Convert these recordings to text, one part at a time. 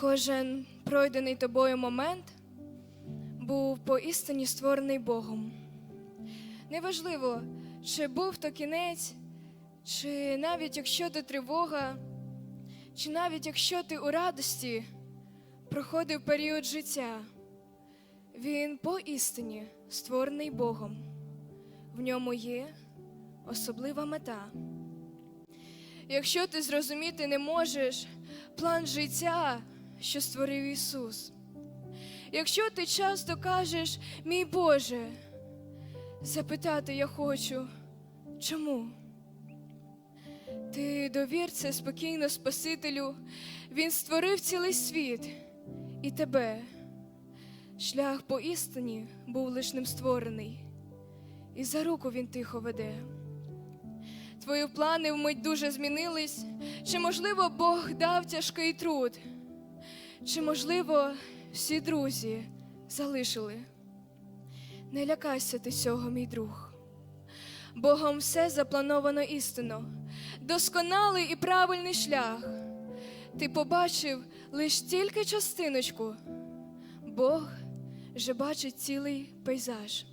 Кожен пройдений тобою момент був поістині створений Богом. Неважливо, чи був то кінець, чи навіть якщо ти тривога, чи навіть якщо ти у радості проходив період життя, він поістині створений Богом. В ньому є особлива мета. Якщо ти зрозуміти не можеш план життя, що створив Ісус, якщо ти часто кажеш, мій Боже, запитати я хочу, чому? Ти довір це спокійно Спасителю, Він створив цілий світ і тебе. Шлях по істині був лиш ним створений, і за руку він тихо веде. Твої плани вмить дуже змінились, чи, можливо, Бог дав тяжкий труд, чи, можливо, всі друзі залишили. Не лякайся ти цього, мій друг. Богом все заплановано істинно, досконалий і правильний шлях. Ти побачив лиш тільки частиночку. Бог же бачить цілий пейзаж.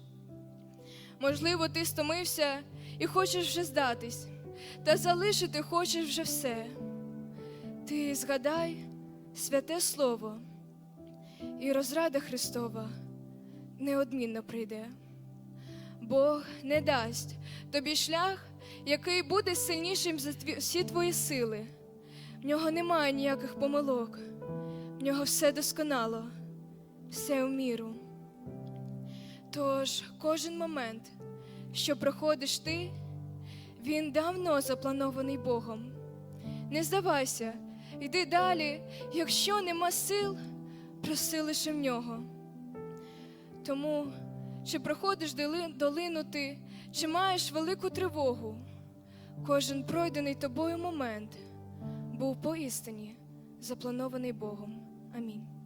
Можливо, ти стомився і хочеш вже здатись, та залишити хочеш вже все. Ти згадай святе Слово, і розрада Христова неодмінно прийде. Бог не дасть тобі шлях, який буде сильнішим за всі твої сили. В нього немає ніяких помилок, в нього все досконало, все в міру. Тож кожен момент, що проходиш ти, він давно запланований Богом. Не здавайся, йди далі, якщо нема сил, проси лише в нього. Тому, чи проходиш долину ти, чи маєш велику тривогу, кожен пройдений тобою момент був поістині запланований Богом. Амінь.